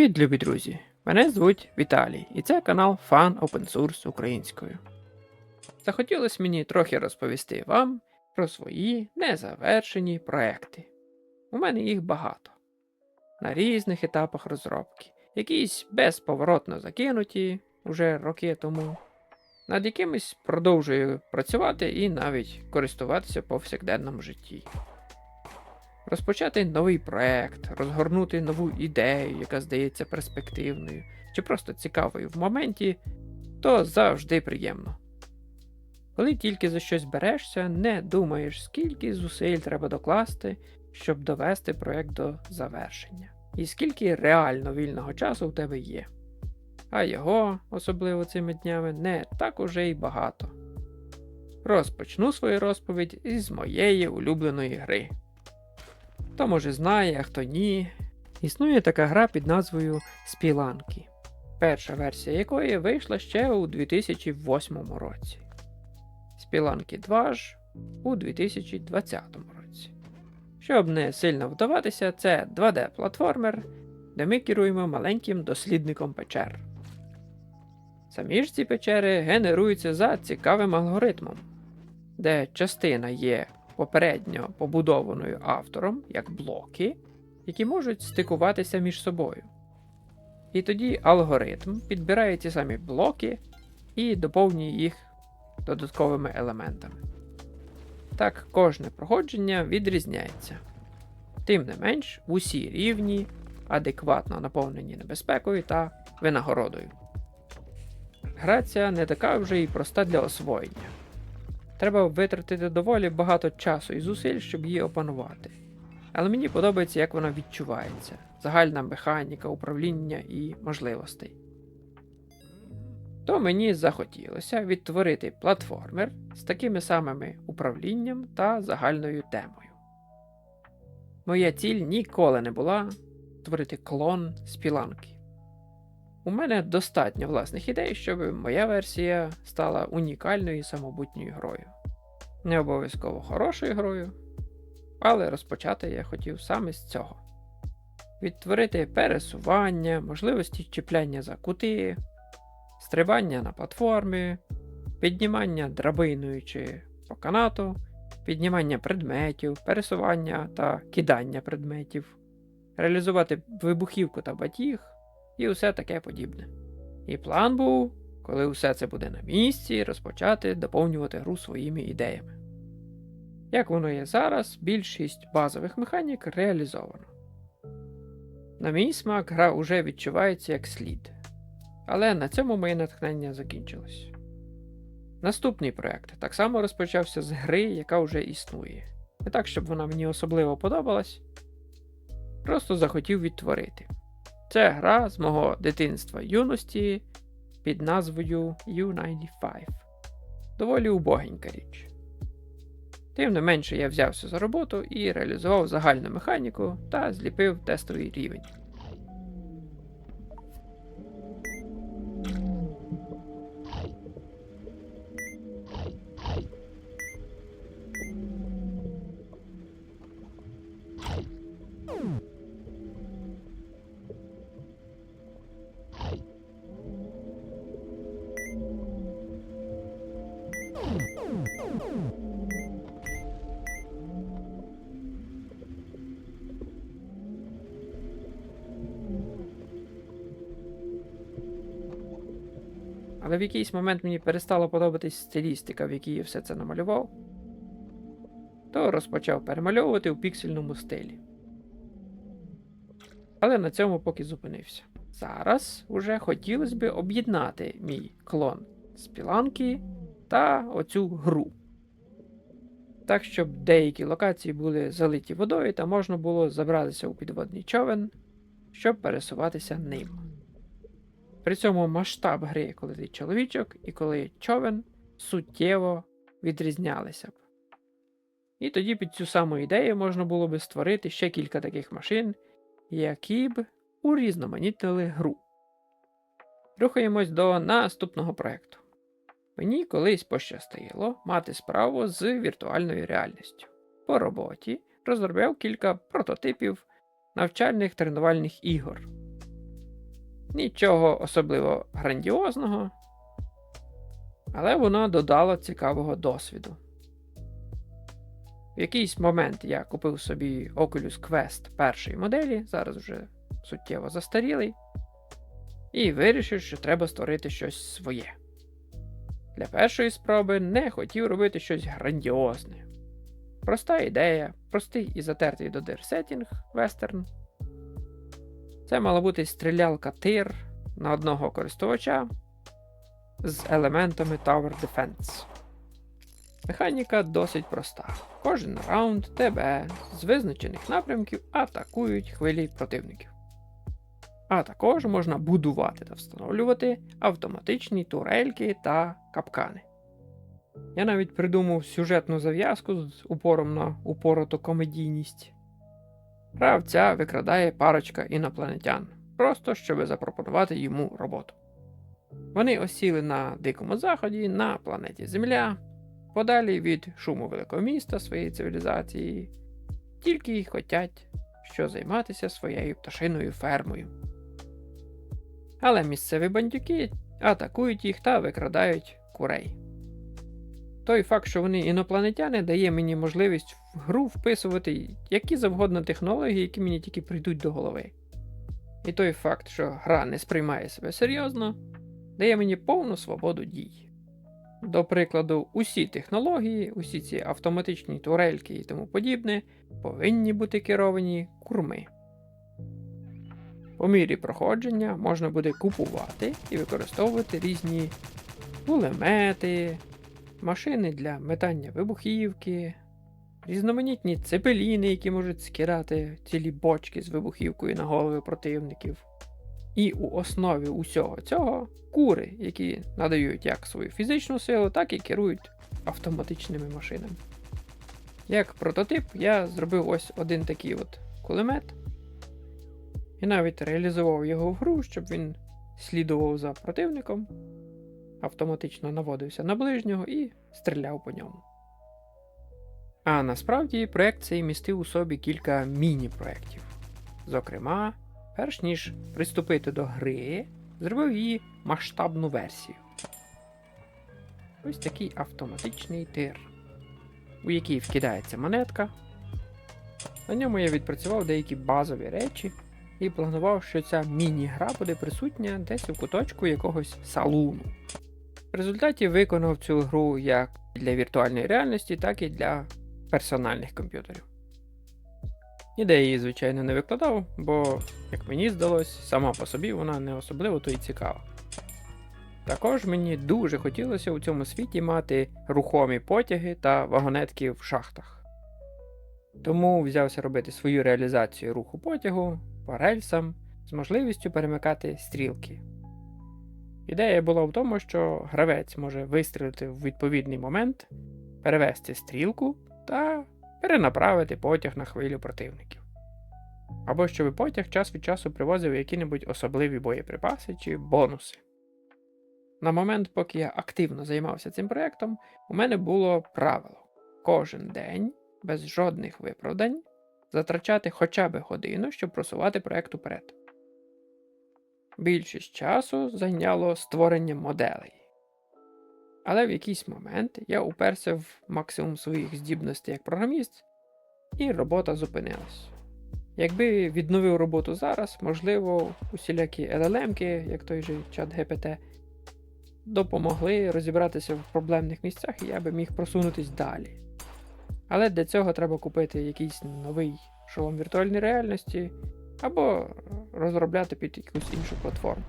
Привіт, любі друзі! Мене звуть Віталій, і це канал Фан Open Source українською. Захотілося мені трохи розповісти вам про свої незавершені проекти. У мене їх багато. На різних етапах розробки, якісь безповоротно закинуті уже роки тому, над якимись продовжую працювати і навіть користуватися повсякденному житті розпочати новий проект, розгорнути нову ідею, яка здається перспективною, чи просто цікавою в моменті, то завжди приємно. Коли тільки за щось берешся, не думаєш, скільки зусиль треба докласти, щоб довести проект до завершення, і скільки реально вільного часу у тебе є. А його, особливо цими днями, не так уже й багато. Розпочну свою розповідь із моєї улюбленої гри. Хто може знає, а хто ні. Існує така гра під назвою Спіланки, перша версія якої вийшла ще у 2008 році. Спіланки 2 ж у 2020 році. Щоб не сильно вдаватися, це 2D-платформер, де ми керуємо маленьким дослідником печер. Самі ж ці печери генеруються за цікавим алгоритмом, де частина є попередньо побудованою автором як блоки, які можуть стикуватися між собою. І тоді алгоритм підбирає ті самі блоки і доповнює їх додатковими елементами. Так кожне проходження відрізняється. Тим не менш, усі рівні адекватно наповнені небезпекою та винагородою. Гра ця не така вже й проста для освоєння. Треба витратити доволі багато часу і зусиль, щоб її опанувати. Але мені подобається, як вона відчувається, загальна механіка, управління і можливостей. То мені захотілося відтворити платформер з такими самими управлінням та загальною темою. Моя ціль ніколи не була створити клон спіланки. У мене достатньо власних ідей, щоб моя версія стала унікальною самобутньою грою. Не обов'язково хорошою грою, але розпочати я хотів саме з цього: відтворити пересування, можливості чіпляння за кути, стрибання на платформі, піднімання драбиною чи по канату, піднімання предметів, пересування та кидання предметів, реалізувати вибухівку та батіг і усе таке подібне. І план був, коли усе це буде на місці, розпочати доповнювати гру своїми ідеями. Як воно є зараз, більшість базових механік реалізовано. На мій смак гра уже відчувається як слід. Але на цьому моє натхнення закінчилось. Наступний проект так само розпочався з гри, яка вже існує. Не так, щоб вона мені особливо подобалась. Просто захотів відтворити. Це гра з мого дитинства юності під назвою U95. Доволі убогенька річ. Тим не менше я взявся за роботу і реалізував загальну механіку та зліпив тестовий рівень. Але в якийсь момент мені перестала подобатись стилістика, в якій я все це намалював, то розпочав перемальовувати у піксельному стилі. Але на цьому поки зупинився. Зараз уже хотілося б об'єднати мій клон з піланки та оцю гру. Так, щоб деякі локації були залиті водою та можна було забратися у підводний човен, щоб пересуватися ним. При цьому масштаб гри, коли ти чоловічок і коли човен суттєво відрізнялися б. І тоді під цю саму ідею можна було би створити ще кілька таких машин, які б урізноманітнили гру. Рухаємось до наступного проєкту. Мені колись пощастило мати справу з віртуальною реальністю. По роботі розробляв кілька прототипів навчальних тренувальних ігор. Нічого особливо грандіозного, але воно додало цікавого досвіду. В якийсь момент я купив собі Oculus Quest першої моделі, зараз вже суттєво застарілий, і вирішив, що треба створити щось своє. Для першої спроби не хотів робити щось грандіозне. Проста ідея, простий і затертий до дир сеттінг вестерн. Це мала бути стрілялка тир на одного користувача з елементами Tower Defense. Механіка досить проста. Кожен раунд тебе з визначених напрямків атакують хвилі противників. А також можна будувати та встановлювати автоматичні турельки та капкани. Я навіть придумав сюжетну зав'язку з упором на упороту комедійність. Гравця викрадає парочка інопланетян, просто щоб запропонувати йому роботу. Вони осіли на Дикому Заході, на планеті Земля, подалі від шуму великого міста своєї цивілізації, тільки й хотять, що займатися своєю пташиною фермою. Але місцеві бандюки атакують їх та викрадають курей. Той факт, що вони інопланетяни, дає мені можливість в гру вписувати які завгодно технології, які мені тільки прийдуть до голови. І той факт, що гра не сприймає себе серйозно, дає мені повну свободу дій. До прикладу, усі технології, усі ці автоматичні турельки і тому подібне повинні бути керовані курми. По мірі проходження можна буде купувати і використовувати різні кулемети, машини для метання вибухівки, різноманітні цепеліни, які можуть скидати цілі бочки з вибухівкою на голови противників. І у основі усього цього кури, які надають як свою фізичну силу, так і керують автоматичними машинами. Як прототип, я зробив ось один такий от кулемет. І навіть реалізував його в гру, щоб він слідував за противником, автоматично наводився на ближнього і стріляв по ньому. А насправді проект цей містив у собі кілька міні-проєктів. Зокрема, перш ніж приступити до гри, зробив її масштабну версію. Ось такий автоматичний тир, у який вкидається монетка. На ньому я відпрацював деякі базові речі і планував, що ця міні-гра буде присутня десь у куточку якогось салуну. В результаті виконав цю гру як для віртуальної реальності, так і для персональних комп'ютерів. Ніде її, звичайно, не викладав, бо, як мені здалось, сама по собі вона не особливо то й цікава. Також мені дуже хотілося у цьому світі мати рухомі потяги та вагонетки в шахтах. Тому взявся робити свою реалізацію руху потягу по рельсам з можливістю перемикати стрілки. Ідея була в тому, що гравець може вистрілити в відповідний момент, перевести стрілку та перенаправити потяг на хвилю противників. Або щоб потяг час від часу привозив які-небудь особливі боєприпаси чи бонуси. На момент, поки я активно займався цим проєктом, у мене було правило кожен день, без жодних виправдань, затрачати хоча б годину, щоб просувати проєкт уперед. Більшість часу зайняло створення моделей. Але в якийсь момент я уперся в максимум своїх здібностей як програміст, і робота зупинилась. Якби відновив роботу зараз, можливо, усілякі LLM-ки, як той же чат GPT, допомогли розібратися в проблемних місцях, і я би міг просунутись далі. Але для цього треба купити якийсь новий шолом віртуальної реальності або розробляти під якусь іншу платформу.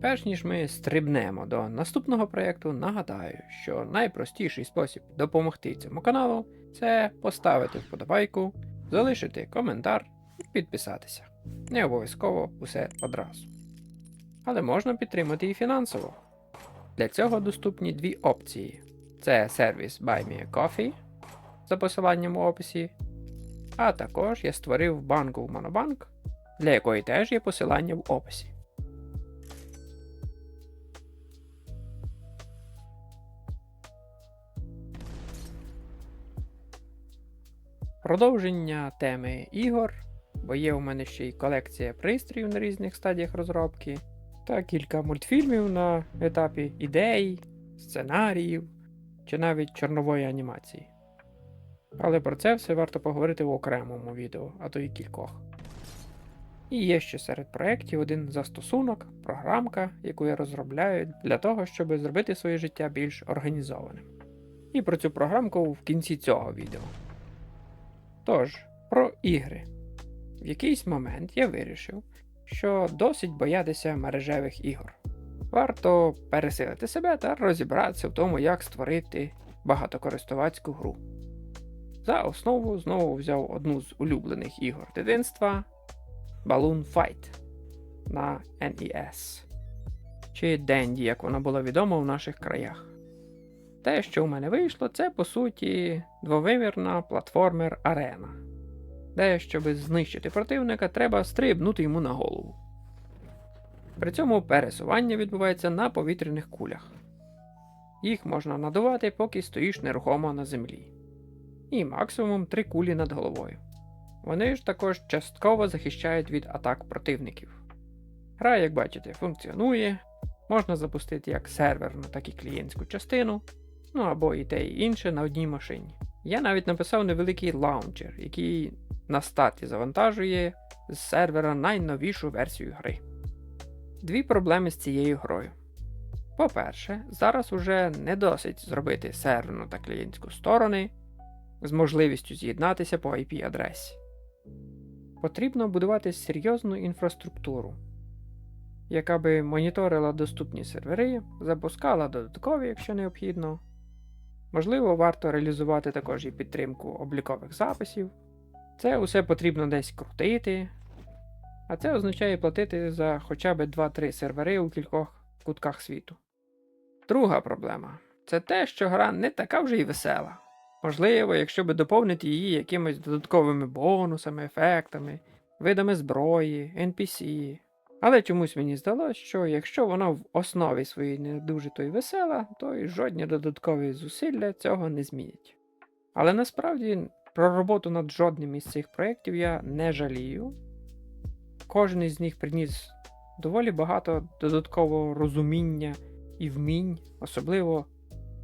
Перш ніж ми стрибнемо до наступного проєкту, нагадаю, що найпростіший спосіб допомогти цьому каналу це поставити вподобайку, залишити коментар і підписатися. Не обов'язково усе одразу. Але можна підтримати і фінансово. Для цього доступні дві опції: Це сервіс Buy Me Coffee за посиланням у описі. А також я створив банку в Monobank, для якої теж є посилання в описі. Продовження теми ігор, бо є у мене ще й колекція пристроїв на різних стадіях розробки, та кілька мультфільмів на етапі ідей, сценаріїв чи навіть чорнової анімації. Але про це все варто поговорити в окремому відео, а то й кількох. І є ще серед проєктів один застосунок, програмка, яку я розробляю для того, щоб зробити своє життя більш організованим. І про цю програмку в кінці цього відео. Тож, про ігри. В якийсь момент я вирішив, що досить боятися мережевих ігор. Варто пересилити себе та розібратися в тому, як створити багатокористувацьку гру. За основу знову взяв одну з улюблених ігор дитинства Balloon Fight на NES. Чи Денді, як вона була відома в наших краях. Те, що у мене вийшло, це по суті двовимірна платформер арена, де, щоб знищити противника, треба стрибнути йому на голову. При цьому пересування відбувається на повітряних кулях. Їх можна надувати, поки стоїш нерухомо на землі. І максимум три кулі над головою. Вони ж також частково захищають від атак противників. Гра, як бачите, функціонує, можна запустити як серверну, так і клієнтську частину, ну або і те і інше на одній машині. Я навіть написав невеликий лаунчер, який на старті завантажує з сервера найновішу версію гри. Дві проблеми з цією грою. По-перше, зараз уже не досить зробити серверну та клієнтську сторони з можливістю з'єднатися по IP-адресі. Потрібно будувати серйозну інфраструктуру, яка би моніторила доступні сервери, запускала додаткові, якщо необхідно. Можливо, варто реалізувати також і підтримку облікових записів. Це усе потрібно десь крутити, а це означає платити за хоча б 2-3 сервери у кількох кутках світу. Друга проблема це те, що гра не така вже й весела. Можливо, якщо би доповнити її якимись додатковими бонусами, ефектами, видами зброї, NPC. Але чомусь мені здалося, що якщо вона в основі своїй не дуже то й весела, то й жодні додаткові зусилля цього не змінять. Але насправді про роботу над жодним із цих проєктів я не жалію. Кожен із них приніс доволі багато додаткового розуміння і вмінь, особливо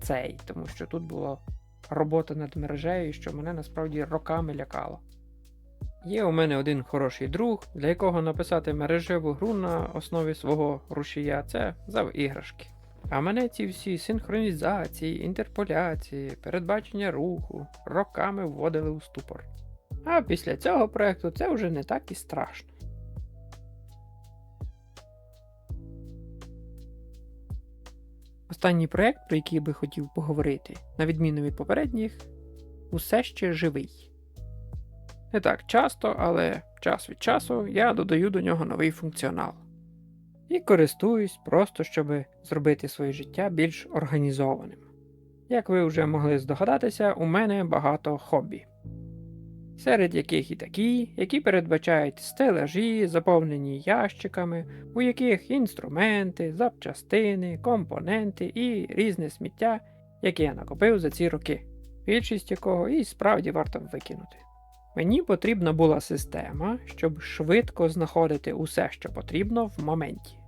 цей, тому що тут була робота над мережею, що мене насправді роками лякало. Є у мене один хороший друг, для якого написати мережеву гру на основі свого рушія це зав іграшки. А мене ці всі синхронізації, інтерполяції, передбачення руху роками вводили у ступор. А після цього проєкту це вже не так і страшно. Останній проєкт, про який би хотів поговорити, на відміну від попередніх, усе ще живий. Не так часто, але час від часу я додаю до нього новий функціонал. І користуюсь просто, щоб зробити своє життя більш організованим. Як ви вже могли здогадатися, у мене багато хобі, серед яких і такі, які передбачають стелажі, заповнені ящиками, у яких інструменти, запчастини, компоненти і різне сміття, яке я накопив за ці роки, більшість якого і справді варто викинути. Мені потрібна була система, щоб швидко знаходити усе, що потрібно в моменті.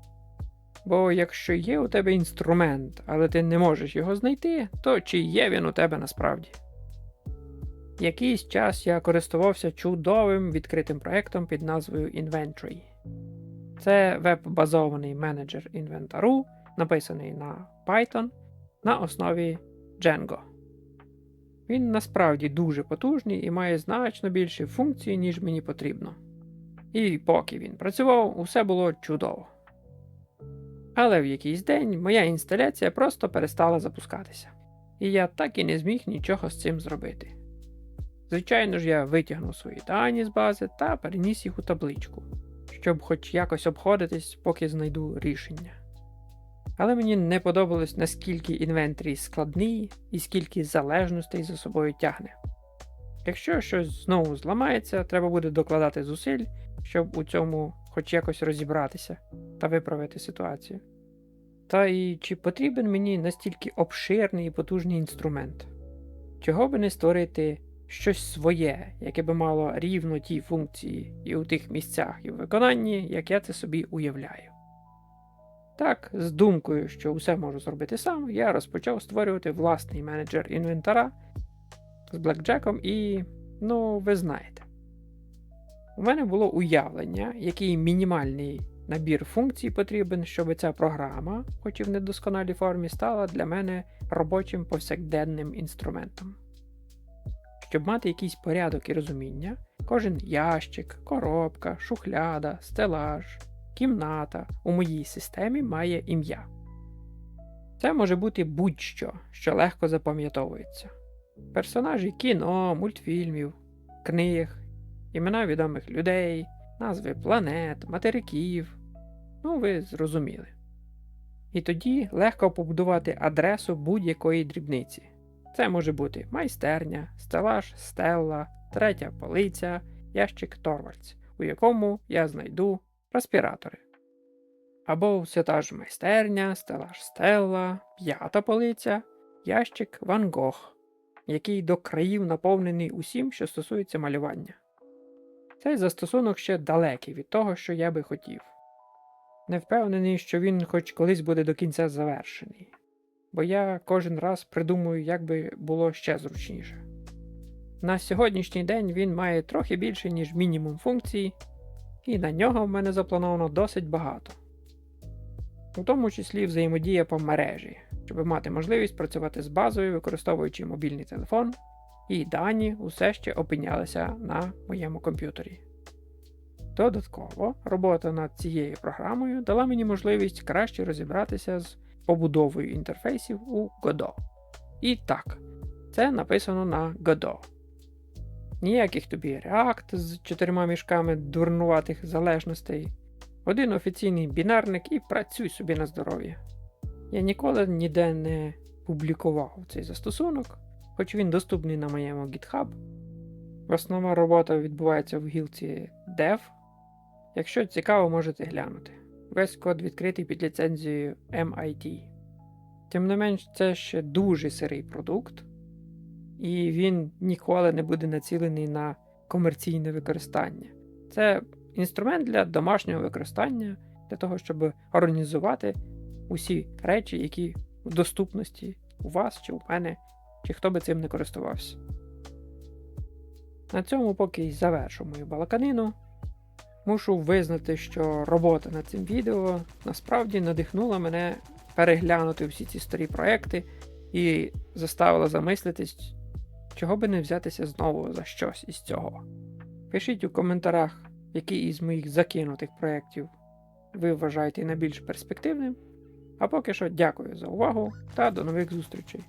Бо якщо є у тебе інструмент, але ти не можеш його знайти, то чи є він у тебе насправді? Якийсь час я користувався чудовим відкритим проєктом під назвою Inventory. Це веб-базований менеджер інвентару, написаний на Python на основі Django. Він насправді дуже потужний і має значно більше функцій, ніж мені потрібно. І поки він працював, усе було чудово. Але в якийсь день моя інсталяція просто перестала запускатися, і я так і не зміг нічого з цим зробити. Звичайно ж, я витягнув свої дані з бази та переніс їх у табличку, щоб хоч якось обходитись, поки знайду рішення. Але мені не подобалось, наскільки інвентарій складний і скільки залежностей за собою тягне. Якщо щось знову зламається, треба буде докладати зусиль, щоб у цьому хоч якось розібратися та виправити ситуацію. Та і чи потрібен мені настільки обширний і потужний інструмент? Чого би не створити щось своє, яке би мало рівно ті функції і у тих місцях і в виконанні, як я це собі уявляю. Так, з думкою, що усе можу зробити сам, я розпочав створювати власний менеджер інвентара з блекджеком і, ну, ви знаєте. У мене було уявлення, який мінімальний набір функцій потрібен, щоб ця програма, хоч і в недосконалій формі, стала для мене робочим повсякденним інструментом. Щоб мати якийсь порядок і розуміння, кожен ящик, коробка, шухляда, стелаж, кімната у моїй системі має ім'я. Це може бути будь-що, що легко запам'ятовується. Персонажі кіно, мультфільмів, книг, імена відомих людей, назви планет, материків. Ну, ви зрозуміли. І тоді легко побудувати адресу будь-якої дрібниці. Це може бути майстерня, стелаж, стелла, третя полиця, ящик Торвальдс, у якому я знайду респіратори. Або все та ж майстерня, стелаж стелла, п'ята полиця, ящик Ван Гог, який до країв наповнений усім, що стосується малювання. Цей застосунок ще далекий від того, що я би хотів. Не впевнений, що він хоч колись буде до кінця завершений, бо я кожен раз придумую, як би було ще зручніше. На сьогоднішній день він має трохи більше, ніж мінімум функцій, і на нього в мене заплановано досить багато, у тому числі взаємодія по мережі, щоб мати можливість працювати з базою, використовуючи мобільний телефон, і дані усе ще опинялися на моєму комп'ютері. Додатково, робота над цією програмою дала мені можливість краще розібратися з побудовою інтерфейсів у Godot. І так, це написано на Godot. Ніяких тобі React з чотирма мішками дурнуватих залежностей. Один офіційний бінарник і працюй собі на здоров'я. Я ніколи ніде не публікував цей застосунок, хоч він доступний на моєму GitHub. Основна робота відбувається в гілці Dev. Якщо цікаво, можете глянути. Весь код відкритий під ліцензією MIT. Тим не менш, це ще дуже сирий продукт, і він ніколи не буде націлений на комерційне використання. Це інструмент для домашнього використання, для того, щоб організувати усі речі, які в доступності у вас чи у мене, чи хто би цим не користувався. На цьому поки й завершу мою балаканину. Мушу визнати, що робота над цим відео насправді надихнула мене переглянути всі ці старі проекти і заставила замислитись, чого би не взятися знову за щось із цього. Пишіть у коментарях, який із моїх закинутих проєктів ви вважаєте найбільш перспективним. А поки що дякую за увагу та до нових зустрічей.